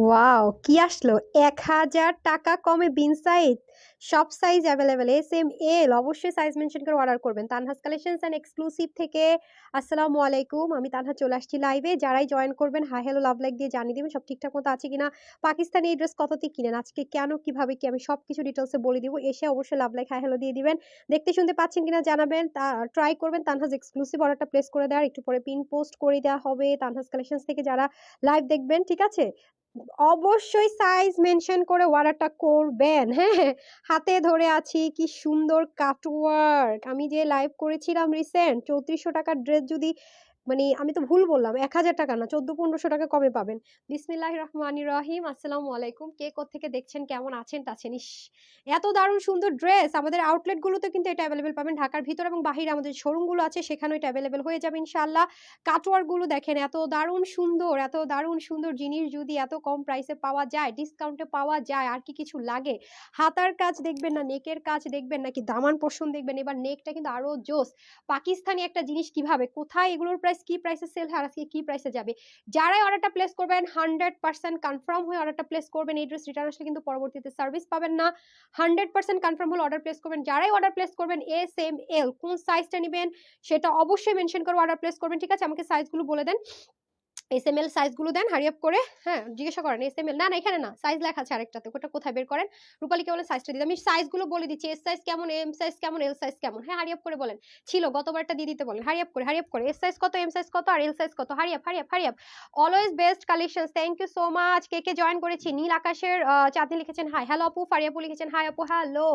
Wow কি আসলো? এক হাজার টাকা কমে বিন সাইজ সব size available S M L অবশ্যই সাইজ মেনশন করে অর্ডার করবেন। তানহাস কালেকশনস অ্যান্ড এক্সক্লুসিভ থেকে আসসালামু আলাইকুম। আমি তানহা চলে আসছি লাইভে যারাই জয়েন করবেন হাই হ্যালো লাভ লাইক দিয়ে জানিয়ে দিবেন, সব ঠিকঠাক মতো আছে কিনা, পাকিস্তানি এই ড্রেস কততে কিনেন, আজকে কেন, কীভাবে কি, আমি সব কিছু ডিটেলসে বলে দিব। এসে অবশ্যই লাভ লাইক হাই হ্যালো দিয়ে দিবেন। দেখতে শুনতে পাচ্ছেন কিনা জানাবেন, তা ট্রাই করবেন। তানহাস এক্সক্লুসিভ অর্ডারটা প্লেস করে দেওয়ার, একটু পরে পিন পোস্ট করে দেওয়া হবে। তানহাস কালেকশনস থেকে যারা লাইভ দেখবেন, ঠিক আছে? অবশ্যই সাইজ মেনশন করে অর্ডারটা করবেন। হ্যাঁ হাতে ধরে আছি, কি সুন্দর কাটওয়ার্ক আমি যে লাইভ করেছিলাম রিসেন্ট চৌত্রিশশো টাকার ড্রেস যদি মানে আমি তো ভুল বললাম, এক হাজার টাকা না, চোদ্দ পনেরোশো টাকা কমে পাবেন? বিসমিল্লাহ রহমান রহিম, আসসালামু আলাইকুম। কে থেকে দেখছেন, কেমন আছেন, টাছেন? ইস, এত দারুণ সুন্দর ড্রেস! আমাদের আউটলেটগুলোতে কিন্তু এটা অ্যাভেলেবেল পাবেন, ঢাকার ভিতর এবং বাহিরে আমাদের শোরুমগুলো আছে, সেখানেও এটা অ্যাভেলেবেল হয়ে যাবে ইনশাল্লাহ কাটওয়ারগুলো দেখেন, এত দারুণ সুন্দর, এত দারুণ সুন্দর জিনিস যদি এত কম প্রাইসে পাওয়া যায় ডিসকাউন্টে পাওয়া যায়, আর কি কিছু লাগে? হাতার কাজ দেখবেন না, নেকের কাজ দেখবেন নাকি, দামান পোষণ দেখবেন, এবার নেকটা কিন্তু আরও জোস। পাকিস্তানি একটা জিনিস কীভাবে, কোথায় এগুলোর প্রাইস কি প্রাইসে সেল হয় আজকে কি প্রাইসে যাবে? যারাই অর্ডারটা প্লেস করবেন হান্ড্রেড পার্সেন্ট কনফার্ম হয়ে অর্ডারটা প্লেস করবেন, এই ড্রেস রিটার্ন আসলে কিন্তু পরবর্তীতে সার্ভিস পাবেন না। হান্ড্রেড পার্সেন্ট কনফার্ম হলে অর্ডার প্লেস করবেন। যারাই অর্ডার প্লেস করবেন এস এম এল কোন সাইজটা নেবেন, সেটা অবশ্যই মেনশন করে অর্ডার প্লেস করবেন, ঠিক আছে? আমাকে সাইজগুলো বলে দেন। এস এম এল সাইজগুলো দেন হারি আপ করে হ্যাঁ জিজ্ঞাসা করেন এস এম এল না না, এখানে না সাইজ লেখা আছে আরেকটাতে, ওটা কোথায় বের করেন? রূপালীকে বলে সাইজটা দিতে। আমি সাইজগুলো বলে দিচ্ছি এস সাইজ কেমন এম সাইজ কেমন এল সাইজ কেমন হ্যাঁ হারি আপ করে বলেন। ছিল, গতবারটা দিয়ে দিতে বলেন হারি আপ করে হারি আপ করে এস সাইজ কত এম সাইজ কত, আর এল সাইজ কত হারি up hurry up hurry up always best collection thank you so much কে কে জয়েন করেছি? নীল আকাশের চাঁদনি লিখেছেন হাই হ্যালো আপু ফারিয়াপু লিখেছেন হাই আপু হ্যালো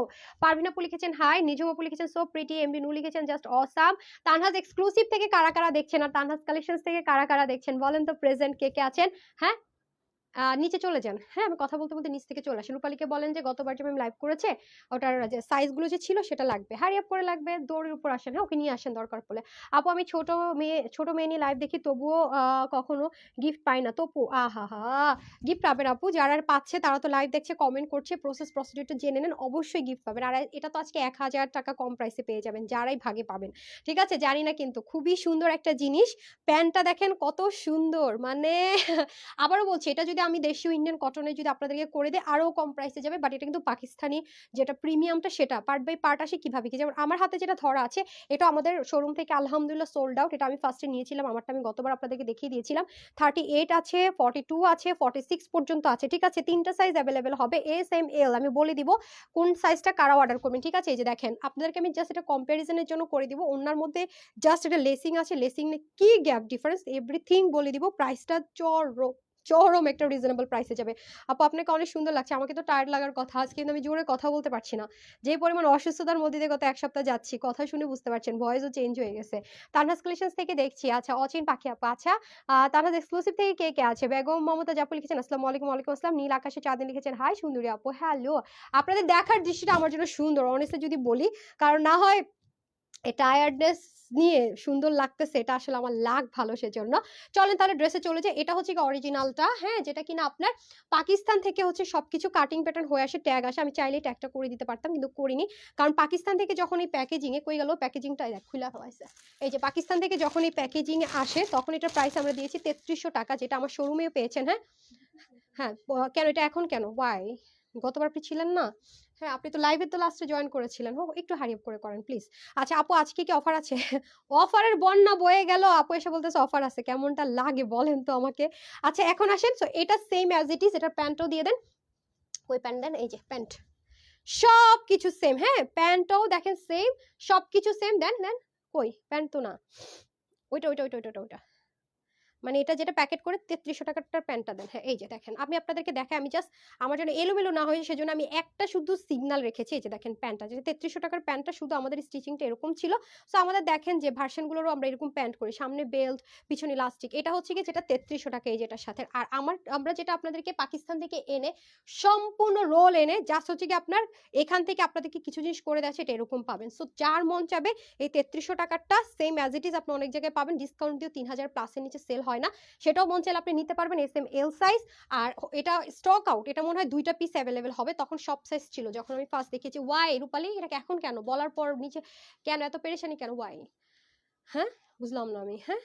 পারভিন আপু লিখেছেন হাই নিজম আপু লিখেছেন সো প্রিটি এমবি নু লিখেছেন জাস্ট অসাম তানহাজ এক্সক্লুসিভ থেকে কারা কারা দেখছেন, আর তানহাজ কালেকশন থেকে কারা কারা দেখছেন, বলেন তো প্রেজেন্ট কে কে আছেন? হ্যাঁ নিচে চলে যান। হ্যাঁ আমি কথা বলতে বলতে নিচ থেকে চলে আসেন। রূপালীকে বলেন যে, গতবার যে আমি লাইভ করেছে, ওটার যে সাইজগুলো যে ছিল, সেটা লাগবে। হারি আপ করে লাগবে, দৌড়ের উপর আসেন। হ্যাঁ ওকে নিয়ে আসেন দরকার পড়লে। আপু, আমি ছোট মেয়ে ছোট মেয়ে নিয়ে লাইভ দেখি, তবুও কখনো গিফট পাই না। তপু, আহা হা গিফট পাবেন আপু। যারা পাচ্ছে, তারা তো লাইভ দেখছে কমেন্ট করছে প্রসেস প্রসিডিউরটা জেনে নেন, অবশ্যই গিফট পাবেন। আর এটা তো আজকে এক হাজার টাকা কম প্রাইসে পেয়ে যাবেন, যারাই ভাগে পাবেন। ঠিক আছে? জানি না কিন্তু, খুবই সুন্দর একটা জিনিস। প্যান্টটা দেখেন কত সুন্দর মানে আবারও বলছি, এটা যদি আমি দেশীয় ইন্ডিয়ান কটনের যদি আপনাদেরকে করে দেয় আরও কম প্রাইসে যাবে। বাট এটা কিন্তু পাকিস্তানি যেটা প্রিমিয়ামটা সেটা পার্ট বাই পার্ট আসে কীভাবে কি? যেমন আমার হাতে যেটা ধরা আছে, এটা আমাদের শোরুম থেকে আলহামদুলিল্লাহ সোল্ড আউট এটা আমি ফার্স্টে নিয়েছিলাম, আমারটা আমি গতবার আপনাদেরকে দেখিয়ে দিয়েছিলাম। থার্টি এইট আছে ফর্টি টু আছে ফর্টি সিক্স পর্যন্ত আছে, ঠিক আছে? তিনটা সাইজ অ্যাভেলেবেল হবে এস এম এল আমি বলে দিব কোন সাইজটা কারা অর্ডার করবেন, ঠিক আছে? এই যে দেখেন, আপনাদেরকে আমি জাস্ট এটা কম্প্যারিজনের জন্য করে দিব। ওনার মধ্যে জাস্ট এটা লেসিং আছে লেসিং কি গ্যাপ ডিফারেন্স এভরিথিং বলে দিব প্রাইসটা চর চরম একটা রিজনেবল প্রাইসে যাবে। আপু, আপনাকে অনেক সুন্দর লাগছে। আমাকে তো টায়ার্ড লাগার কথা আজকে কিন্তু আমি জোরে কথা বলতে পারছি না। যে পরিমাণ অসুস্থতার মধ্যে দিয়ে গত এক সপ্তাহ যাচ্ছি, কথা শুনে বুঝতে পারছেন ভয়েসও চেঞ্জ হয়ে গেছে। তানহাস কালেকশন থেকে দেখছি। আচ্ছা অচিন পাখি আপু আচ্ছা তানহাস এক্সক্লুসিভ থেকে কে কে আছে? বেগম, মমতা জাপু লিখেছেন, আসসালামু আলাইকুম, ওয়ালাইকুম আসসালাম। নীল আকাশে চাঁদিন লিখেছেন হাই সুন্দরী আপু হ্যালো আপনাদের দেখার দৃশ্যটা আমার জন্য সুন্দর অনেস্টলি যদি বলি, কারণ না হয় টায়ার্ডনেস নিয়ে সুন্দর লাগতেছে, এটা আসলে আমার লাগ ভালো সেজন্য। চলেন তাহলে ড্রেসে চলে যায় এটা হচ্ছে অরিজিনালটা হ্যাঁ যেটা কিনা আপনার পাকিস্তান থেকে হচ্ছে সবকিছু কাটিং প্যাটার্ন হয়ে আসে ট্যাগ আসে, আমি চাইলে ট্যাগটা করে দিতে পারতাম, কিন্তু করিনি। কারণ পাকিস্তান থেকে যখন এই প্যাকেজিং এ কই গেল? প্যাকেজিংটা খুলে হয়েছে এই যে পাকিস্তান থেকে যখন এই প্যাকেজিং আসে, তখন এটার প্রাইস আমরা দিয়েছি তেত্রিশশো টাকা, যেটা আমার শোরুমেও পেয়েছেন হ্যাঁ? হ্যাঁ কেন, এটা এখন কেন? ওয়াই গতবার আপনি ছিলেন না? হ্যাঁ আপনি তো লাইভে তো লাস্টে জয়েন করেছিলেন। হোক, একটু হারিয়ে করে করেন প্লিজ আচ্ছা আপু, আজকে কি অফার আছে? অফারের বন্যা বয়ে গেল। আপু এসে বলতেছে অফার আছে। কেমনটা লাগে বলেন তো আমাকে? আচ্ছা এখন আসেন। সো এটা সেম অ্যাজ ইট ইজ এটার প্যান্টও দিয়ে দেন। ওই প্যান্ট দেন, এই যে প্যান্ট সব কিছু সেম হ্যাঁ প্যান্টও দেখেন সেম সব কিছু সেম দেন দেন। কই? প্যান্ট তো না। ওইটা ওইটা ওইটা ওইটা ওইটা। মানে এটা যেটা প্যাকেট করে তেত্রিশশো টাকার প্যান্টটা দেন। হ্যাঁ এই যে দেখেন, আমি আপনাদেরকে দেখে আমি জাস্ট আমার জন্য এলোমেলো না হয়ে সেজন্য আমি একটা শুধু সিগনাল রেখেছি। এই যে দেখেন প্যান্টটা যেটা তেত্রিশশো টাকার প্যান্টটা শুধু আমাদের স্টিচিংটা এরকম ছিল। সো আমাদের দেখেন যে ভার্সনগুলোরও আমরা এরকম প্যান্ট করি। সামনে বেল্ট পিছনে ইলাস্টিক এটা হচ্ছে কি যেটা তেত্রিশশো টাকা এই যেটার সাথে। আর আমার, আমরা যেটা আপনাদেরকে পাকিস্তান থেকে এনে, সম্পূর্ণ রোল এনে জাস্ট হচ্ছে কি আপনার এখান থেকে আপনাদেরকে কিছু জিনিস করে দেয় এটা এরকম পাবেন। সো যার মন চাবে, এই তেত্রিশশো টাকারটা সেম অ্যাজ ইট ইজ আপনি অনেক জায়গায় পাবেন। ডিসকাউন্ট দিয়ে তিন হাজার প্লাসের নিচে সেল হয় না। সেটাও মন চাইলে আপনি নিতে পারবেন এস এম এল সাইজ আর এটা স্টক আউট এটা মনে হয় দুইটা পিস অ্যাভেলেবেল হবে। তখন সব সাইজ ছিল। যখন আমি ফার্স্ট দেখেছি ওয়াই রূপালি? এটাকে এখন কেন? বলার পর নিচে, কেন এত পেরেশানি কেন? ওয়াই হ্যাঁ? বুঝলাম না আমি। হ্যাঁ?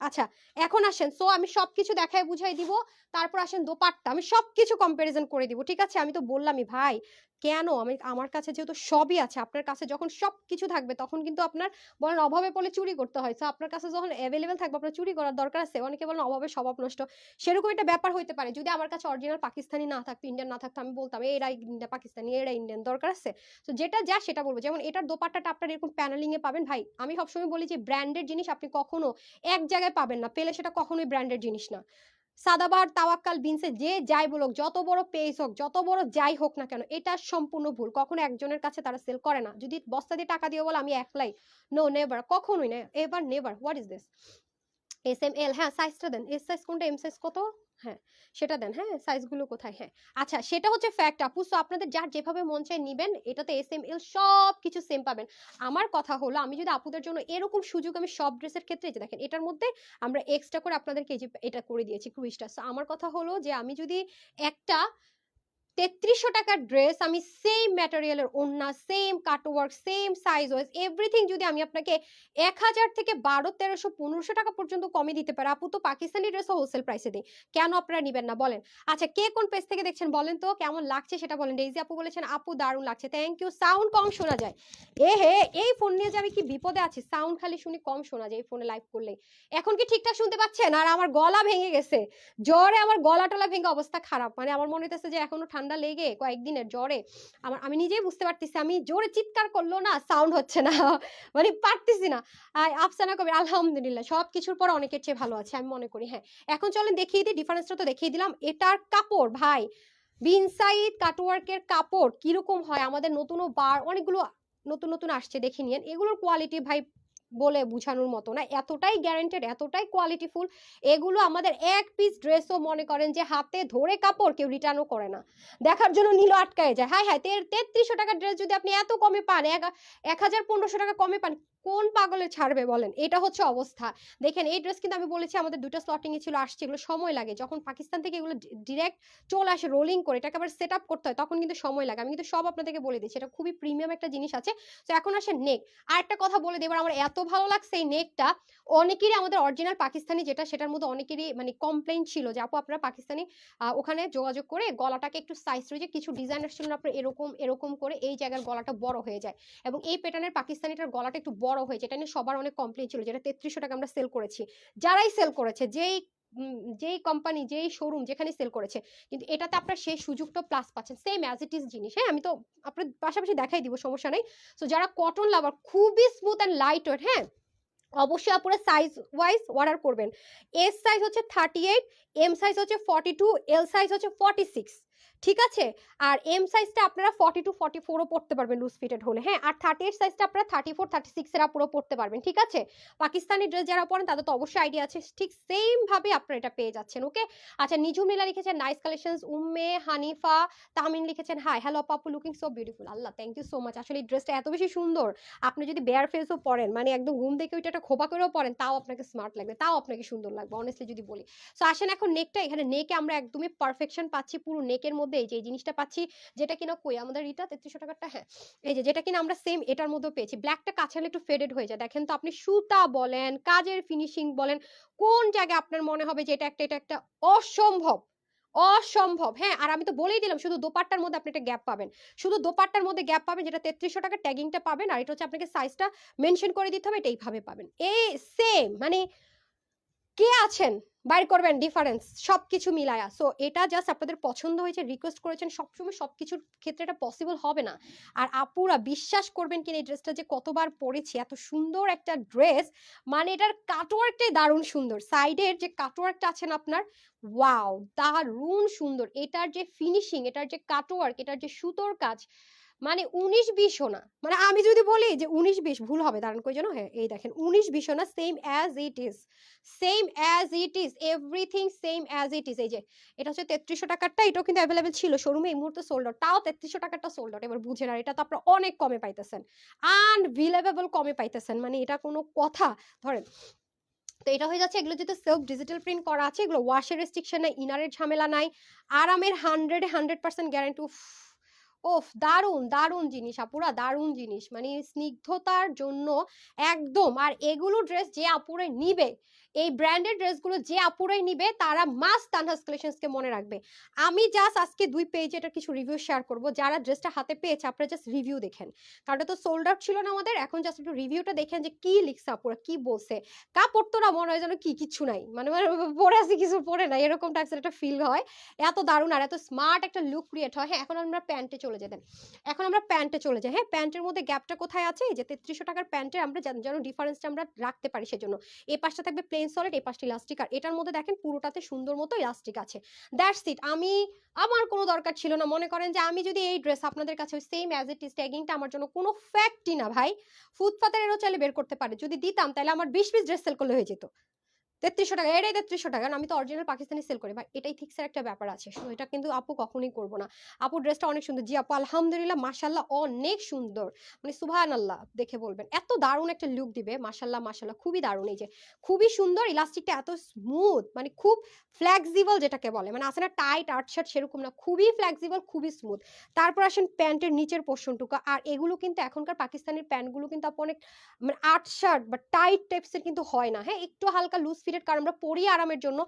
আচ্ছা এখন আসেন। সো আমি সবকিছু দেখায় বুঝাই দিব। তারপর আসেন দোপাট্টা। আমি সবকিছু কম্পারিজন করে দিব। ঠিক আছে? আমি তো বললামই, ভাই কেন? আমি, আমার কাছে যেহেতু সবই আছে, আপনার কাছে যখন সব কিছু থাকবে, তখন কিন্তু আপনার বলেন অভাবে পড়লে চুরি করতে হয়। তো আপনার কাছে যখন অ্যাভেলেবেল থাকবে, আপনার চুরি করার দরকার আছে, অনেকে বলেন অভাবে স্বভাব নষ্ট। সেরকম একটা ব্যাপার হইতে পারে। যদি আমার কাছে অরিজিনাল পাকিস্তানি না থাকতো ইন্ডিয়ান না থাকতো, আমি বলতাম, এরা ইন্ডিয়া পাকিস্তানি, এরা ইন্ডিয়ান দরকার আছে? তো যেটা যা সেটা বলব। যেমন এটার দোপাট্টাটা আপনার এরকম প্যানেলিং এ পাবেন। ভাই, আমি সবসময় বলি যে ব্র্যান্ডেড জিনিস আপনি কখনো এক জায়গায় পাবেন না। পেলে সেটা কখনোই ব্র্যান্ডেড জিনিস না। সাদাবার তাওয়াক্কাল, বিনসে যে যাই বলুক, যত বড় পেজ হোক, যত বড় যাই হোক না কেন, এটা সম্পূর্ণ ভুল। কখনো একজনের কাছে তারা সেল করে না। যদি বস্তা দিয়ে টাকা দিয়ে বলে, আমি একলাই। নো নেভার কখনোই না ever never what is this S M L হ্যাঁ সাইজটা দেন। এস সাইজ কোনটা? এম সাইজ কত? হ্যাঁ সেটা দেন হ্যাঁ সাইজগুলো কোথায়? হ্যাঁ আচ্ছা সেটা হচ্ছে ফ্যাক্ট আপু। সো আপনাদের যার যেভাবে মন চায় নিবেন, এটাতে এস এম এল সব কিছু সেম পাবেন। আমার কথা হলো, আমি যদি আপুদের জন্য এরকম সুযোগ আমি সব ড্রেসের ক্ষেত্রে যে দেখেন, এটার মধ্যে আমরা এক্সট্রা করে আপনাদেরকে এই যে এটা করে দিয়েছি ক্রুইজটা সো আমার কথা হলো যে, আমি যদি একটা তেত্রিশশো টাকার ড্রেস আমি সেম ম্যাটেরিয়ালের ওড়না same cutwork same size wise everything যদি আমি আপনাকে এক হাজার থেকে বারো, তেরোশো, পনেরোশো টাকা পর্যন্ত কমে দিতে পারে, আপু তো পাকিস্তানি ড্রেসও হোলসেল প্রাইসে দিই। কেন আপনারা নিবেন না, বলেন। আচ্ছা কে কোন পেজ থেকে দেখছেন, বলেন তো, কেমন লাগছে সেটা বলেন। ডেইজি আপু বলেছেন, আপু, দারুণ লাগছে থ্যাংক ইউ সাউন্ড কম শোনা যায়। এ হে, এই ফোন নিয়ে যে আমি কি বিপদে আছি সাউন্ড খালি শুনি কম শোনা যায় এই ফোনে লাইভ করলে এখন কি ঠিকঠাক শুনতে পাচ্ছেন? আর আমার গলা ভেঙে গেছে। জ্বরে আমার গলা টলা ভেঙে অবস্থা খারাপ মানে আমার মনে হইতেছে যে এখনও ঠান্ডা লেগে কয়েকদিনের জ্বরে আমার, আমি নিজেই বুঝতে পারতেছি, আমি জোরে চিৎকার করল না সাউন্ড হচ্ছে না। মানে পারতেছি না। আফসানা কবির, আলহামদুলিল্লাহ সব কিছুর পর অনেকের চেয়ে ভালো আছে, আমি মনে করি হ্যাঁ। এখন চলেন দেখিয়ে দিই ডিফারেন্সটা তো দেখিয়ে দিলাম। এটার কাপড়, ভাই বিনসাইড কাটওয়ার্কের কাপড় কীরকম হয়? আমাদের নতুন বার, অনেকগুলো নতুন নতুন আসছে, দেখে নিয়েন। এগুলোর কোয়ালিটি ভাই বলে বোঝানোর মতো না। এতটাই গ্যারান্টেড এতটাই কোয়ালিটিফুল এগুলো আমাদের এক পিস ড্রেসও মনে করেন যে হাতে ধরে কাপড় কেউ রিটার্নও করে না। দেখার জন্য নীল আটকায় যায়। হ্যাঁ হ্যাঁ তেত্রিশশো টাকার ড্রেস যদি আপনি এত কমে পান এক হাজার পনেরোশো টাকা কমে পান কোন পাগলে ছাড়বে বলেন? এটা হচ্ছে অবস্থা। দেখেন, এই ড্রেস কিন্তু আমি বলেছি, আমাদের দুটো স্লটিং এ ছিল, আসছে, এগুলো সময় লাগে। যখন পাকিস্তান থেকে এগুলো ডিরেক্ট চলে আসে রোলিং করে, এটাকে আবার সেট আপ করতে হয়, তখন কিন্তু সময় লাগে। আমি কিন্তু সব আপনাদেরকে বলে দিচ্ছি, এটা খুবই প্রিমিয়াম একটা জিনিস আছে। তো এখন আসে নেক আর একটা কথা বলে দেবার আমার এত ভালো লাগছে এই নেকটা অনেকেরই আমাদের অরিজিনাল পাকিস্তানি যেটা, সেটার মধ্যে অনেকেরই মানে কমপ্লেন ছিল যে, আপু, আপনারা পাকিস্তানি ওখানে যোগাযোগ করে গলাটাকে একটু সাইজ রয়েছে কিছু ডিজাইনার ছিল আপনার এরকম এরকম করে এই জায়গার গলাটা বড় হয়ে যায়। এবং এই প্যাটার্নের পাকিস্তানিটার গলাটা একটু বড় হয়েছে, এটা নিয়ে সবার অনেক কমপ্লেন ছিল যেটা তেত্রিশশো টাকা আমরা সেল করেছি। যারাই সেল করেছে, যেই যেই কোম্পানি যেই শোরুম যেখানে সেল করেছে, কিন্তু এটাতে আপনার সেই সুযোগটা প্লাস পাচ্ছেন। সেম অ্যাজ ইট ইজ জিনিস হ্যাঁ? আমি তো আপনার পাশাপাশি দেখাই দিব, সমস্যা নেই। সো যারা কটন লাভার খুবই স্মুথ অ্যান্ড লাইট ওয়েট হ্যাঁ? অবশ্যই আপনারা সাইজ ওয়াইজ অর্ডার করবেন। এস সাইজ হচ্ছে থার্টি এইট এম সাইজ হচ্ছে ফর্টি টু এল সাইজ হচ্ছে ফর্টি সিক্স ঠিক আছে? আর এম সাইজটা আপনারা ফর্টি টু ফর্টি ফোরও পড়তে পারবেন লুজ ফিটেড হলে। হ্যাঁ আর থার্টি এইট সাইজটা আপনারা থার্টি ফোর থার্টি সিক্সের পড়তে পারবেন, ঠিক আছে? পাকিস্তানি ড্রেস যারা পরেন, তাদের তো অবশ্যই আইডিয়া আছে। ঠিক সেম ভাবে আপনারা এটা পেয়ে যাচ্ছেন ওকে আচ্ছা নিজুম নীলা লিখেছেন নাইস কালেকশন উম্মে, হানিফা তামিন লিখেছেন hi hello Papu looking so beautiful Allah thank you so much আসলে এই ড্রেসটা এত বেশি সুন্দর। আপনি যদি বেয়ার ফেসও পরেন মানে একদম ঘুম দেখে ওইটা একটা খোপা করেও পরেন, তাও আপনাকে স্মার্ট লাগবে, তাও আপনাকে সুন্দর লাগবে অনেস্টলি যদি বলি। সো আসেন এখন নেকটা এখানে নেকে আমরা একদমই পারফেকশন পাচ্ছি, পুরো নেকের মধ্যে এই যে জিনিসটা পাচ্ছি, যেটা কিনা কই? আমাদের এটা তেত্রিশশো টাকারটা হ্যাঁ। এই যে, যেটা কিনা আমরা সেম এটার মধ্যেও পেয়েছি। ব্ল্যাকটা কাছে হলে একটু ফেডেড হয়ে যায়। দেখেন তো আপনি সুতা বলেন, কাজের ফিনিশিং বলেন, কোন জায়গায় আপনার মনে হবে যে এটা একটা এটা একটা অসম্ভব? অসম্ভব হ্যাঁ? আর আমি তো বলেই দিলাম, শুধু দোপাট্টার মধ্যে আপনি একটা গ্যাপ পাবেন। শুধু দোপাট্টার মধ্যে গ্যাপ পাবেন, যেটা তেত্রিশশো টাকা ট্যাগিংটা পাবেন, আর এটা হচ্ছে আপনাকে সাইজটা মেনশন করে দিতে হবে, এটা এইভাবে পাবেন। এই সেম মানে কে আছেন? বাইর করবেন ডিফারেন্স সবকিছু মিলায়া। সো এটা জাস্ট আপনাদের পছন্দ হয়েছে রিকোয়েস্ট করেছেন, সবসময় সবকিছুর ক্ষেত্রে এটা পসিবল হবে না। আর আপুরা বিশ্বাস করবেন কিনা এই ড্রেসটা যে কতবার পরেছি, এত সুন্দর একটা ড্রেস মানে এটার কাটওয়ার্কটাই দারুণ সুন্দর। সাইডের যে কাটওয়ার্কটা আছেন আপনার ওয়াও দারুণ সুন্দর। এটার যে ফিনিশিং এটার যে কাটওয়ার্ক এটার যে সুতোর কাজ মানে উনিশ বিশও না। মানে আমি যদি বলি যে উনিশ বিশ, ভুল হবে, দাঁড়ান কই যেন? হ্যাঁ এই দেখেন, উনিশ বিশও না same as it is same as it is everything same as it is এই যে, এটা হচ্ছে তেত্রিশশো টাকারটা, এটাও কিন্তু অ্যাভেলেবেল ছিল শোরুমে এই মুহূর্তে সোল্ড আউট তাও তেত্রিশশো টাকারটা সোল্ড আউট এবার বুঝে না এটা তো আপনারা অনেক কমে পাইতেছেন আনভিলেবেল কমে পাইতেছেন মানে এটা কোনো কথা, ধরেন, তো এটা হয়ে যাচ্ছে, এগুলো যেহেতু সেলফ ডিজিটাল প্রিন্ট করা আছে, এগুলো ওয়াশের রেস্ট্রিকশন নাই ইনারের ঝামেলা নাই, আরামের হান্ড্রেড হান্ড্রেড পার্সেন্ট গ্যারান্টি ওফ, দারুণ দারুণ জিনিস আপুরা দারুণ জিনিস। মানে স্নিগ্ধতার জন্য একদম, আর এগুলো ড্রেস যে আপুরে নিবে এই ব্র্যান্ডেড ড্রেসগুলো যে আপুরাই নিবে, তারা মাস তানহাস কালেকশনসকে মনে রাখবে। আমি জাস্ট আজকে দুই পেজে এটা কিছু রিভিউ শেয়ার করব। যারা ড্রেসটা হাতে পেয়েছে, আপনারা জাস্ট রিভিউ দেখেন। কারণ তো সোল্ড আউট ছিল না আমাদের, এখন জাস্ট একটু রিভিউটা দেখেন যে কি লিখছে আপুরা, কি বলছে। কাপড় তো না, মনে হয় যেন কি কিছু নাই। মানে মানে পরে আছে, কিছু পরে নাই। এরকম টাইপসের একটা ফিল হয়। এত দারুণ আর এত স্মার্ট একটা লুক ক্রিয়েট হয়। হ্যাঁ এখন আমরা প্যান্টে চলে যেতেন এখন আমরা প্যান্টে চলে যাই। হ্যাঁ প্যান্টের মধ্যে গ্যাপটা কোথায় আছে? এই যে তেত্রিশশো টাকার প্যান্টের আমরা যেন ডিফারেন্সটা আমরা রাখতে পারি সেজন্য। এই পাশটা থাকবে প্লেন সলিড এই পাশটি ইলাস্টিক আর এটার মধ্যে দেখেন পুরোটাতে সুন্দর মতো ইলাস্টিক আছে। দ্যাটস ইট আমি, আমার কোনো দরকার ছিল না। মনে করেন যে আমি যদি এই ড্রেস আপনাদের কাছে ওই সেম অ্যাজ ইট ইস ট্যাগিংটা আমার জন্য কোনো ফ্যাক্টই না ভাই, ফুটপাতের এরও চাইলে বের করতে পারে। যদি দিতাম তাহলে আমার বিশ পিস ড্রেস সেল করলে হয়ে যেত। তেত্রিশশো টাকা এটাই তেত্রিশশো টাকা। আমি তো অরিজিনাল পাকিস্তানি সেল করি। ভাই এটাই ফিক্সের একটা ব্যাপার আছে। So, এটা কিন্তু আপু কখনোই করব না। আপু ড্রেসটা অনেক সুন্দর। জি আপু আলহামদুলিল্লাহ মাসাল্লাহ অনেক সুন্দর। মানে সুভান আল্লাহ দেখে বলবেন। এত দারুণ একটা লুক দিবে। মাসাল্লাহ মাসাল্লাহ খুবই দারুণ। এই যে খুবই সুন্দর ইলাস্টিকটা এত স্মুথ মানে খুব ফ্লেক্সিবল যেটাকে বলে। মানে আসে না টাইট আর্ট শার্ট সেরকম না। খুবই ফ্লেক্সিবল খুবই স্মুথ তারপর আসেন প্যান্টের নিচের পোর্শনটুকু আর এগুলো কিন্তু এখনকার পাকিস্তানের প্যান্টগুলো কিন্তু আপু অনেক মানে আর্ট শার্ট বা টাইট টাইপসের কিন্তু হয় না। হ্যাঁ একটু হালকা লুজ ফিটেড কারণ আমরা পরি আরামের জন্য।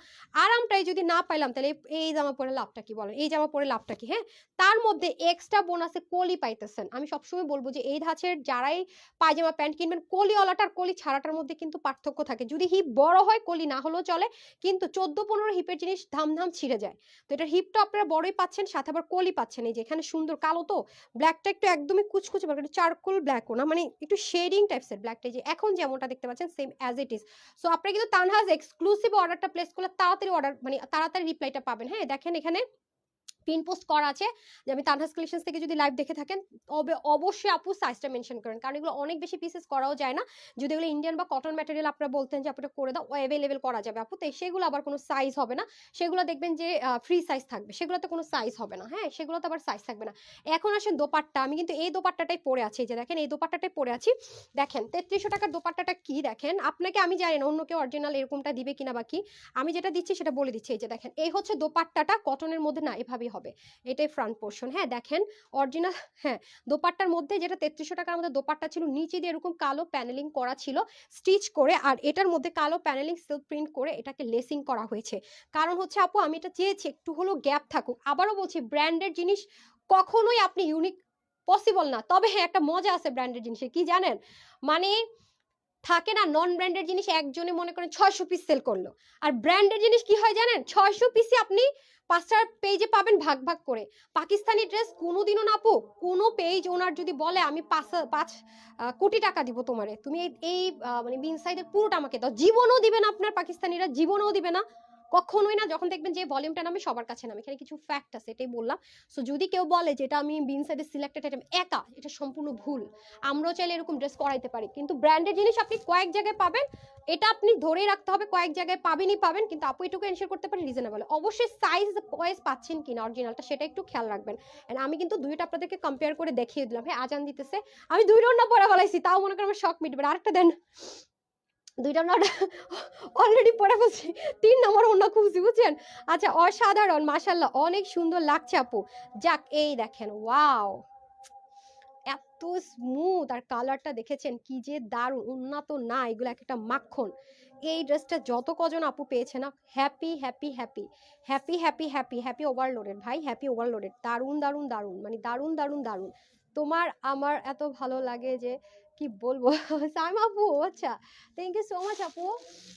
আরামটাই যদি না পাইলাম, তাহলে এই- জামা পরে লাভটা কি বলেন? এই জামা পরে লাভটা কি হ্যাঁ? তার মধ্যে এক্সট্রা বোনাসে কলি পাইতেছেন। আমি সবসময় বলব যে, এই ধাঁচের যারাই পায়জামা প্যান্ট কিনবেন কলিওয়ালাটার কলি ছাড়াটার মধ্যে কিন্তু পার্থক্য থাকে। যদি হিপ বড় হয়, কলি না হলেও চলে, কিন্তু চোদ্দ পনেরো হিপের জিনিস ধামধাম ছিঁড়ে যায়। তো এটার হিপটা আপনারা বড়ই পাচ্ছেন, সাথে আবার কলি পাচ্ছেন। এই যে এখানে সুন্দর কালো তো ব্ল্যাকটা একটু একদমই কুচকুচে ব্ল্যাক চারকোল ব্ল্যাকও না মানে একটু শেডিং টাইপসের ব্ল্যাকটা যে এখন যেমনটা দেখতে পাচ্ছেন same as it is so আপনারা কিন্তু তানহাজ এক্সক্লুসিভ অর্ডারটা প্লেস করলে তাড়াতাড়ি অর্ডার মানে তাড়াতাড়ি রিপ্লাইটা পাবেন। হ্যাঁ দেখেন এখানে পিন পোস্ট করা আছে যে আমি তানহাজ কালেকশন থেকে যদি লাইভ দেখে থাকেন, তবে অবশ্যই আপু সাইজটা মেনশন করেন। কারণ এগুলো অনেক বেশি পিসেস করাও যায় না। যদি এগুলো ইন্ডিয়ান বা কটন ম্যাটেরিয়াল আপনারা বলতেন যে আপনারা করে দাও অ্যাভেলেবেল করা যাবে আপু। তো সেগুলো আবার কোনো সাইজ হবে না। সেগুলো দেখবেন যে ফ্রি সাইজ থাকবে। সেগুলোতে কোনো সাইজ হবে না। হ্যাঁ সেগুলোতে আবার সাইজ থাকবে না। এখন আসেন দোপাট্টা। আমি কিন্তু এই দোপাট্টাটাই পরে আছি। যে দেখেন, এই দোপাট্টাটাই পরে আছি। দেখেন, তেত্রিশশো টাকার দোপাট্টাটা কি দেখেন? আপনাকে আমি জানি না, অন্য কেউ অরিজিনাল এরকমটা দিবে কিনা বা কি। আমি যেটা দিচ্ছি সেটা বলে দিচ্ছি। এই যে দেখেন, এই হচ্ছে দোপাট্টাটা কটনের মধ্যে না, এভাবেই হবে। এটাই ফ্রন্ট পোর্শন হ্যাঁ দেখেন অরিজিনাল হ্যাঁ দোপাট্টার মধ্যে যেটা তেত্রিশশো টাকার মধ্যে দোপাট্টা ছিল, নিচে দিয়ে এরকম কালো প্যানেলিং করা ছিল স্টিচ করে, আর এটার মধ্যে কালো প্যানেলিং সিল্ক প্রিন্ট করে এটাকে লেসিং করা হয়েছে। কারণ হচ্ছে, আপু, আমি এটা চেয়েছি, একটু হলেও গ্যাপ থাকুক। আবারও বলছি ব্র্যান্ডের জিনিস কখনোই আপনি ইউনিক পসিবল না। তবে হ্যাঁ একটা মজা আছে ব্র্যান্ডের জিনিসে কি জানেন? মানে থাকে না নন ব্র্যান্ডের জিনিস একজনে মনে করেন ছয়শো পিস সেল করল। আর ব্র্যান্ডের জিনিস কি হয় জানেন? ছয়শো পিসই আপনি পাঁচটা পেজে পাবেন ভাগ ভাগ করে। পাকিস্তানি ড্রেস কোনোদিনও না পো, কোনো পেজ ওনার যদি বলে, আমি পাঁচ পাঁচ কোটি টাকা দিব তোমারে। তুমি এই- মানে বিন সাইডের পুরোটা আমাকে দাও। জীবনও দিবে না আপনার পাকিস্তানিরা, জীবনও দিবে না। কখনোই না যখন দেখবেন যে ভলিউমটা নামে সবার কাছে নামে। এখানে কিছু ফ্যাক্ট আছে, এটাই বললাম। সো যদি কেউ বলে যে এটা আমি বিন সাইডে সিলেক্টেড আইটেম একা, এটা সম্পূর্ণ ভুল। আমরাও চাইলে এরকম ড্রেস করাইতে পারি। কিন্তু ব্র্যান্ডের জিনিস আপনি কয়েক জায়গায় পাবেন, এটা আপনি ধরেই রাখতে হবে, কয়েক জায়গায় পাবেনই পাবেন, কিন্তু আপু এটুকু এনশিওর করতে পারেন রিজনেবল অবশ্যই সাইজ ওয়াইজ পাচ্ছেন কিনা অরিজিনালটা সেটা একটু খেয়াল রাখবেন। And আমি কিন্তু দুইটা আপনাদেরকে কম্পেয়ার করে দেখিয়ে দিলাম। হ্যাঁ আজান দিতেছে। আমি দুই রান্না পরে ফেলাইছি তাও মনে করেন আমার শখ মিটবে না। আরেকটা দেন। দুইটা আমরা অলরেডি পরে ফেলছি। তিন নম্বর অন্য খুঁজছি, বুঝছেন? আচ্ছা অসাধারণ মাসাল্লাহ অনেক সুন্দর লাগছে আপু। যাক, এই দেখেন, ওয়াও! এত স্মুথ আর কালারটা দেখেছেন, কি যে দারুণ, উন্নত না, এগুলো এক একটা মাখন। এই ড্রেসটা যত কজন আপু পেয়েছে না happy happy happy happy happy happy happy overloaded ভাই হ্যাপি ওভারলোডেড দারুণ দারুণ দারুণ মানে দারুণ দারুণ দারুণ। তোমার, আমার এত ভালো লাগে যে কি বলব? সাইম আপু আচ্ছা। থ্যাংক ইউ সো মাচ আপু।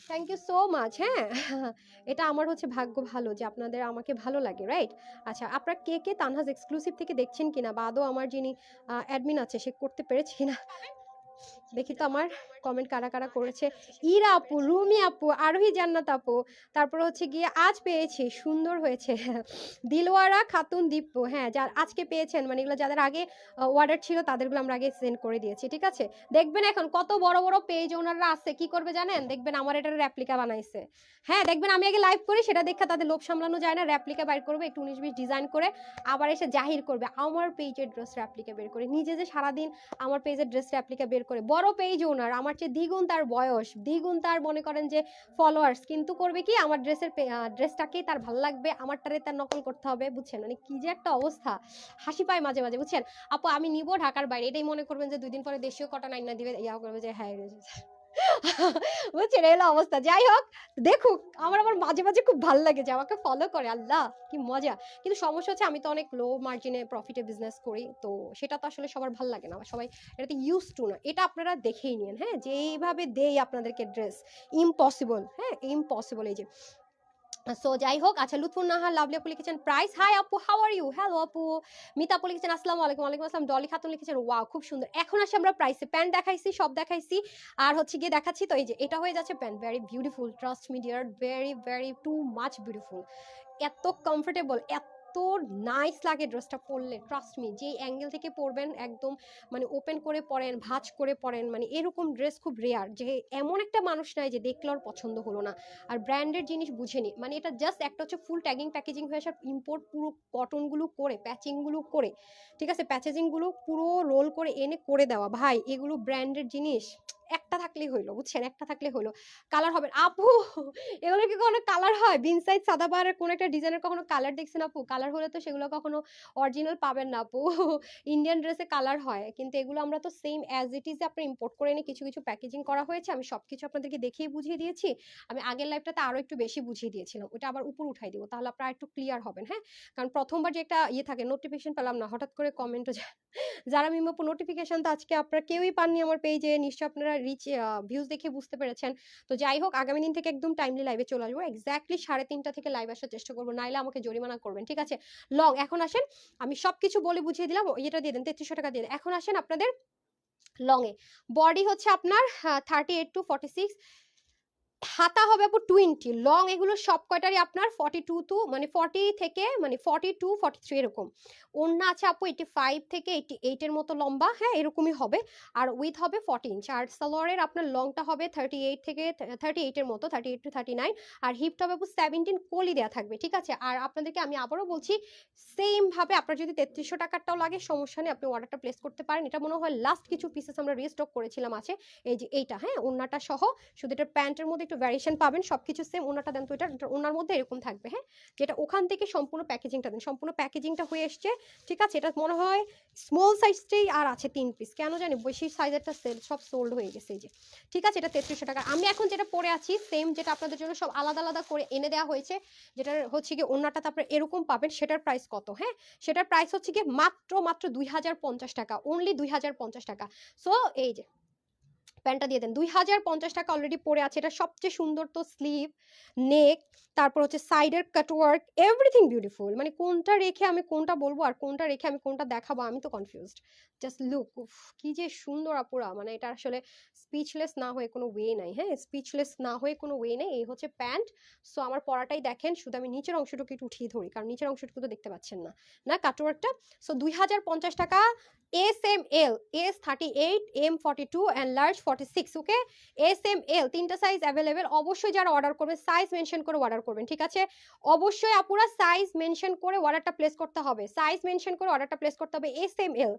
থ্যাংক ইউ সো মাচ হ্যাঁ? এটা আমার হচ্ছে ভাগ্য ভালো যে আপনাদের আমাকে ভালো লাগে রাইট আচ্ছা আপনারা কে কে তানহাজ এক্সক্লুসিভ থেকে দেখছেন কিনা? বা আদৌ আমার যিনি অ্যাডমিন আছে, সে করতে পেরেছে কিনা? দেখি তো আমার। কমেন্ট কারা কারা করেছে? ইরা আপু, রুমি আপু, আরোহী জান্নাত আপু। তারপর হচ্ছে গিয়ে আজ পেয়েছি, সুন্দর হয়েছে। দিলওয়ারা, খাতুন দীপ্য হ্যাঁ যার আজকে পেয়েছেন মানে এগুলো যাদের আগে অর্ডার ছিল, তাদেরগুলো আমরা আগে সেন্ড করে দিয়েছি, ঠিক আছে? দেখবেন এখন কত বড় বড় পেজ ওনাররা আছে, কি করবে জানেন? দেখবেন আমার এটার রেপ্লিকা বানাইছে। হ্যাঁ দেখবেন আমি আগে লাইভ করি, সেটা দেখে তাদের লোভ সামলানো যায় না রেপ্লিকা বাইর করবে, একটু উনিশ বিশ ডিজাইন করে, আবার এসে জাহির করবে। আমার পেজের ড্রেস রেপ্লিকা বের করে। নিজে যে সারাদিন আমার পেজের ড্রেস রেপ্লিকা বের করে, বড় পেজ ওনার আমার চেয়ে দ্বিগুণ তার বয়স। দ্বিগুণ তার মনে করেন যে ফলোয়ার্স কিন্তু করবে কি? আমার ড্রেসের ড্রেসটাকেই তার ভালো লাগবে, আমারটারে তার নকল করতে হবে, বুঝছেন? মানে কি যে একটা অবস্থা। হাসি পায় মাঝে মাঝে, বুঝছেন? আপু, আমি নিব ঢাকার বাইরে। এটাই মনে করবেন যে দুই দিন পরে দেশীয় কটন আইনা দিবে ইয়া করবে যে হ্যাঁ বুঝছেন এই হলো অবস্থা, যাই হোক, দেখুক, আমার আমার মাঝে মাঝে খুব ভালো লাগে, যে আমাকে ফলো করে, আল্লাহ, কি মজা। কিন্তু সমস্যা হচ্ছে, আমি তো অনেক লো মার্জিনে প্রফিটে বিজনেস করি, তো সেটা তো আসলে সবার ভালো লাগে না সবাই এটাতে ইউজ টু না। এটা আপনারা দেখেই নিন হ্যাঁ যে এইভাবে দেই আপনাদেরকে ড্রেস ইম্পসিবল হ্যাঁ ইম্পসিবল এই যে। সো যাই হোক আচ্ছা লুৎফুর নাহার লাভলি আপু লিখেছেন, প্রাইস হাই আপু হাউ আর ইউ হ্যালো আপু। মিতা আপু লিখেছেন, আসসালামু আলাইকুম, ওয়ালাইকুম আসসালাম। ডলি খাতুন লিখেছেন ওয়াও খুব সুন্দর। এখন আসি আমরা প্রাইসে প্যান্ট দেখাইছি, সব দেখাইছি। আর হচ্ছে গিয়ে দেখাচ্ছি তো, এই যে, এটা হয়ে যাচ্ছে pant very beautiful trust me dear very very too much beautiful এত কমফোর্টেবল এত নাইস লাগে ড্রেসটা পরলে ট্রাস্ট মি যেই অ্যাঙ্গেল থেকে পরবেন একদম মানে ওপেন করে পরেন, ভাঁজ করে পরেন মানে এরকম ড্রেস খুব রেয়ার যে এমন একটা মানুষ নাই যে দেখলে আর পছন্দ হলো না। আর ব্র্যান্ডের জিনিস বুঝেনি মানে এটা জাস্ট একটা হচ্ছে ফুল ট্যাগিং প্যাকেজিং হয়ে আসার ইম্পোর্ট পুরো কটনগুলো করে প্যাচিংগুলো করে, ঠিক আছে? প্যাকেজিংগুলো পুরো রোল করে এনে করে দেওয়া। ভাই, এগুলো ব্র্যান্ডের জিনিস, একটা থাকলেই হইল, বুঝছেন? একটা থাকলে হলো কালার হবে। আপু এগুলো কি কখনো কালার হয়? বিন সাইজ সাদাবার কোন একটা ডিজাইনের কখনো কালার দেখছেন আপু? কালার হলে তো সেগুলো কখনো অরিজিনাল পাবেন না, আপু। ইন্ডিয়ান ড্রেসে কালার হয়, কিন্তু এগুলো আমরা তো সেম অ্যাজ ইট ইজ আপনি ইম্পোর্ট করে এনে কিছু কিছু প্যাকেজিং করা হয়েছে, আমি সবকিছু আপনাদেরকে দেখিয়ে বুঝিয়ে দিয়েছি। আমি আগের লাইফটাতে আরও একটু বেশি বুঝিয়ে দিয়েছিলাম, ওটা আবার উপর উঠাই দিব, তাহলে আপনারা একটু ক্লিয়ার হবেন হ্যাঁ? কারণ প্রথমবার যে একটা ইয়ে থাকে নোটিফিকেশন পেলাম না, হঠাৎ করে কমেন্টও যারা মিমপু নোটিফিকেশন তো আজকে আপনারা কেউই পাননি আমার পেজে নিশ্চয়ই আপনারা রিচ ভিউজ দেখে বুঝতে পেরেছেন। তো যাই হোক, আগামী দিন থেকে একদম টাইমলি লাইভে চলে আসব এক্স্যাক্টলি সাড়ে তিনটা থেকে লাইভ আসার চেষ্টা করব, নাইলে আমাকে জরিমানা করবেন, ঠিক আছে? লং এখন আসেন, আমি সব কিছু বলে বুঝিয়ে দিলাম এটা দিয়ে দেন, তেত্রিশশো টাকা দিয়ে দেন। এখন আসেন আপনাদের লংয়ে বডি হচ্ছে আপনার thirty eight to forty six হাতা হবে আপু টোয়েন্টি লং এগুলো সব কয়টারই আপনার ফর্টি টু টু মানে ফর্টি থেকে মানে ফর্টি টু ফর্টি থ্রি এরকম। ওড়না আছে আপু এইটি ফাইভ থেকে এইটি এইটের মতো লম্বা হ্যাঁ এরকমই হবে। আর উইথ হবে ফর্টি ইঞ্চ আর সালোয়ারের আপনার লংটা হবে থার্টি এইট থেকে থার্টি এইটের মতো thirty eight to thirty nine আর হিপটা হবে আপু সেভেন্টিন কোলি দেওয়া থাকবে, ঠিক আছে? আর আপনাদেরকে আমি আবারও বলছি সেমভাবে আপনার যদি তেত্রিশশো টাকারটাও লাগে, সমস্যা নেই, আপনি অর্ডারটা প্লেস করতে পারেন। এটা মনে হয় লাস্ট কিছু পিসেস আমরা রিস্টক করেছিলাম আছে, এই যে এইটা হ্যাঁ ওড়নাটা সহ, শুধু এটা প্যান্টের মধ্যে একটু ভ্যারিয়েশন পাবেন, সবকিছু সেম ওনাটা দেন তো এটা ওনার মধ্যে এরকম থাকবে হ্যাঁ? যেটা ওখান থেকে সম্পূর্ণ প্যাকেজিংটা দেন, সম্পূর্ণ প্যাকেজিংটা হয়ে এসছে, ঠিক আছে? এটা মনে হয় স্মল সাইজটাই আর আছে তিন পিস কেন জানি বেশি সাইজেরটা সেল সব সোল্ড হয়ে গেছে এই যে, ঠিক আছে? এটা তেত্রিশশো টাকা। আমি এখন যেটা পরে আছি সেম যেটা আপনাদের জন্য সব আলাদা আলাদা করে এনে দেওয়া হয়েছে যেটা হচ্ছে কি ওনাটা তারপরে এরকম পাবেন, সেটার প্রাইস কত হ্যাঁ? সেটার প্রাইস হচ্ছে কি মাত্র মাত্র দুই হাজার পঞ্চাশ টাকা অনলি দুই হাজার পঞ্চাশ টাকা। সো এই যে প্যান্টটা দিয়ে দেন। দুই হাজার পঞ্চাশ টাকা অলরেডি পরে আছে। এটা সবচেয়ে সুন্দর তো স্লিভ নেক তারপর হচ্ছে সাইডের কাটওয়ার্ক এভরিথিং বিউটিফুল মানে কোনটা রেখে আমি কোনটা বলব আর কোনটা রেখে আমি কোনটা দেখাবো আমি তো কনফিউজড জাস্ট লুক কি যে সুন্দর আপুরা। মানে এটা আসলে স্পিচলেস না হয়ে কোনো ওয়ে নাই। হ্যাঁ স্পিচলেস না হয়ে কোনো ওয়ে নেই। এই হচ্ছে প্যান্ট। সো আমার পরাটাই দেখেন, শুধু আমি নিচের অংশটুকু একটু উঠিয়ে ধরি, কারণ নিচের অংশটুকু তো দেখতে পাচ্ছেন না। না কাটওয়ার্কটা সো দুই হাজার পঞ্চাশ টাকা S M L S thirty eight M forty two and large forty six okay S M L তিনটা সাইজ অ্যাভেলেবেল অবশ্যই যারা অর্ডার করবেন সাইজ মেনশন করে অর্ডার করবেন, ঠিক আছে? অবশ্যই আপুরা সাইজ মেনশন করে অর্ডারটা প্লেস করতে হবে সাইজ মেনশন করে অর্ডারটা প্লেস করতে হবে S M L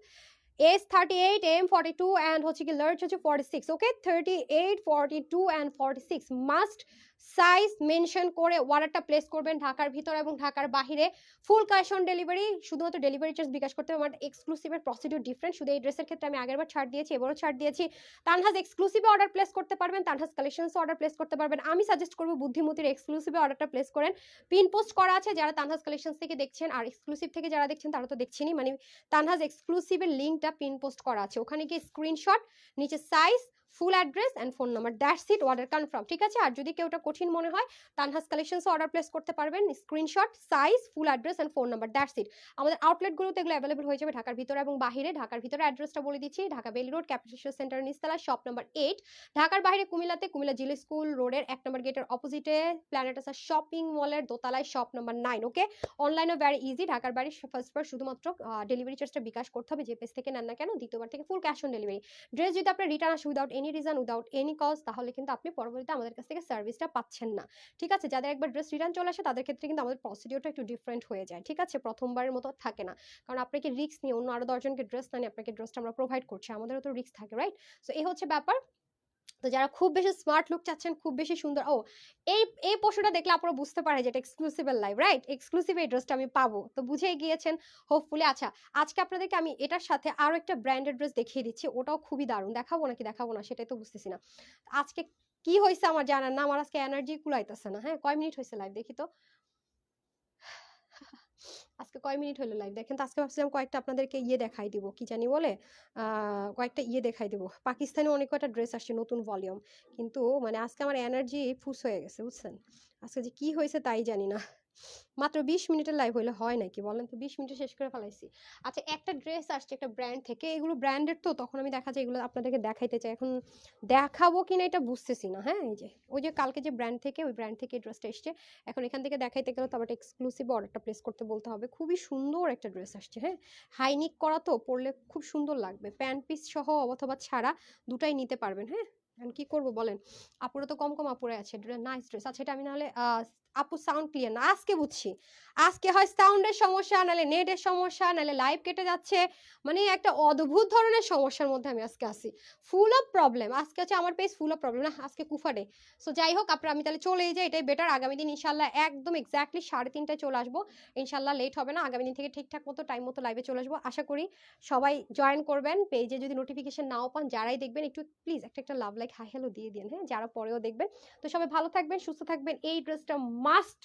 S thirty eight M forty two and হচ্ছে কি লার্জ হচ্ছে forty six okay thirty eight forty two and forty six must size mention করে অর্ডারটা প্লেস করবেন ঢাকার ভিতর এবং ঢাকার বাহিরে। ফুল ক্যাশ অন ডেলিভারি শুধুমাত্র ডেলিভারি চার্জ বিকাশ করতে হবে আমার এক্সক্লুসিভের প্রসিডিউর ডিফারেন্ট শুধু এই ড্রেসের ক্ষেত্রে আমি আগেরবার ছাড় দিয়েছি, এবারও ছাড় দিয়েছি। তানহাজ এক্সক্লুসিভে অর্ডার প্লেস করতে পারবেন তানহাজ কালেকশনস অর্ডার প্লেস করতে পারবেন। আমি সাজেস্ট করব বুদ্ধিমতির এক্সক্লুসিভে অর্ডারটা প্লেস করেন। পিন পোস্ট করা আছে, যারা তানহাজ কালেকশনস থেকে দেখছেন, আর এক্সক্লুসিভ থেকে যারা দেখছেন, তারা তো দেখছেনই। মানে তানহাজ এক্সক্লুসিভের লিঙ্কটা পিন পোস্ট করা আছে। ওখানে গিয়ে স্ক্রিনশট নিচে size full address and phone number that's it order confirm ঠিক আছে? আর যদি কেউ ওটা কঠিন মনে হয়, তানহাস কালেকশনস অর্ডার প্লেস করতে পারবেন। Screenshot size full address and phone number that's it আমাদের আউটলেটগুলোতে এগুলো অ্যাভেলেবল হয়ে যাবে ঢাকার ভিতরে এবং বাইরে ঢাকার ভিতরে অ্যাড্রেসটা বলে দিচ্ছি, Dhaka Baily road capital centre নিস্তালা shop number eight ঢাকার বাইরে কুমিল্লাতে, কুমিল্লা জিলি স্কুল রোডের এক নম্বর গেটের অপোজিটে প্ল্যানেটাসা শপিং মলের দোতলায় শপ নাম্বার নাইন ওকে অনলাইনে ভ্যারি ইজি ঢাকার বাড়ি ফার্স্ট বার শুধুমাত্র ডেলিভারি চার্জটা বিকাশ করতে হবে, যে পেজ থেকে নেন না কেন, দ্বিতীয়বার থেকে full cash on delivery dress যদি আপনার রিটার্ন আসে without any reason without any cause তাহলে কিন্তু আপনি পরবর্তীতে আমাদের কাছ থেকে সার্ভিসটা পাচ্ছেন না। ঠিক আছে? যাদের একবার ড্রেস রিটার্ন চলে আসে, তাদের ক্ষেত্রে কিন্তু আমাদের প্রসিডিওরটা একটু ডিফারেন্ট হয়ে যায়। ঠিক আছে? প্রথমবারের মতো থাকে না। কারণ আপনাকে রিস্ক নিয়ে অন্য আরও দশজনকে ড্রেস না নিয়ে আপনাকে ড্রেসটা আমরা প্রোভাইড করছি। আমাদেরও তো রিস্ক থাকে রাইট সো এই হচ্ছে ব্যাপার। তো যারা খুব বেশি স্মার্ট লুক চাচ্ছেন, খুব বেশি সুন্দর, ও, এই এই পশুটা দেখলে আপনারা বুঝতে পারে যে এটা এক্সক্লুসিভ লাইভ রাইট এক্সক্লুসিভ এই ড্রেসটা আমি পাবো। তো বুঝেই গিয়েছেন হোপফুলি আচ্ছা আজকে আপনাদেরকে আমি এটার সাথে আরও একটা ব্র্যান্ডেড ড্রেস দেখিয়ে দিচ্ছি, ওটাও খুবই দারুণ। দেখাবো নাকি, দেখাবো না, সেটাই তো বুঝতেছি না। আজকে কি হয়েছে আমার জানার না আমার আজকে এনার্জি কুলাইতেছে না হ্যাঁ? কয় মিনিট হয়েছে লাইভ দেখি তো। আজকে কয় মিনিট হলো লাইভ দেখেন তো আজকে ভাবছিলাম কয়েকটা আপনাদেরকে ইয়ে দেখাই দিব, কি জানি বলে? কয়েকটা ইয়ে দেখাই দিব। পাকিস্তানে অনেক কয়টা ড্রেস আসছে, নতুন ভলিউম কিন্তু মানে আজকে আমার এনার্জি ফুস হয়ে গেছে, বুঝছেন? আজকে যে কি হয়েছে তাই জানি না। মাত্র বিশ মিনিটের লাইভ হলে হয় নাকি বলেন তো? বিশ মিনিটে শেষ করে ফেলাইছি। আচ্ছা একটা ড্রেস আসছে, একটা ব্র্যান্ড থেকে। এগুলো ব্র্যান্ডেড তো, তখন আমি দেখা যায় এগুলো আপনাদেরকে দেখাইতে চাই। এখন দেখাবো কিনা এটা বুঝতেছি না হ্যাঁ? এই যে, ওই যে কালকে যে ব্র্যান্ড থেকে, ওই ব্র্যান্ড থেকে ড্রেসটা এসছে। এখন এখান থেকে দেখাইতে গেলে তো আবার এক্সক্লুসিভ অর্ডারটা প্লেস করতে বলতে হবে। খুবই সুন্দর একটা ড্রেস আসছে হ্যাঁ? হাইনিক করা তো, পরলে খুব সুন্দর লাগবে। প্যান্ট পিস সহ অথবা ছাড়া দুটাই নিতে পারবেন হ্যাঁ? এখন কি করব বলেন? আপুরা তো কম কম আপুরে আছে। নাইস ড্রেস আচ্ছা এটা আমি নাহলে আপু সাউন্ড ক্লিয়ার না? আজকে বুঝছি। আজকে হয় সাউন্ডের সমস্যা নাহলে নেটের সমস্যা নাহলে লাইভ কেটে যাচ্ছে। মানে একটা অদ্ভুত ধরনের সমস্যার মধ্যে আমি আজকে আসি ফুল অফ প্রবলেম আজকে হচ্ছে আমার পেজ ফুল অফ প্রবলেম না? আজকে কুফা ডে সো যাই হোক আপনার, আমি তাহলে চলে যাই। এটাই বেটার আগামী দিন ইনশাল্লাহ একদম এক্স্যাক্টলি সাড়ে তিনটায় চলে আসব। ইনশাল্লাহ লেট হবে না। আগামী দিন থেকে ঠিকঠাক মতো টাইম মতো লাইভে চলে আসব। আশা করি সবাই জয়েন করবেন। পেজে যদি নোটিফিকেশন নাও পান, যারাই দেখবেন, একটু প্লিজ একটা একটা লাভ লাইক হাই হ্যালো দিয়ে দিন হ্যাঁ যারা পরেও দেখবেন। তো সবাই ভালো থাকবেন, সুস্থ থাকবেন। এই ড্রেসটা মাস্ট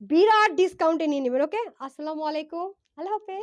বিরাট ডিসকাউন্টে নিয়ে নেবেন ওকে আসসালামু আলাইকুম আল্লাহ হাফেজ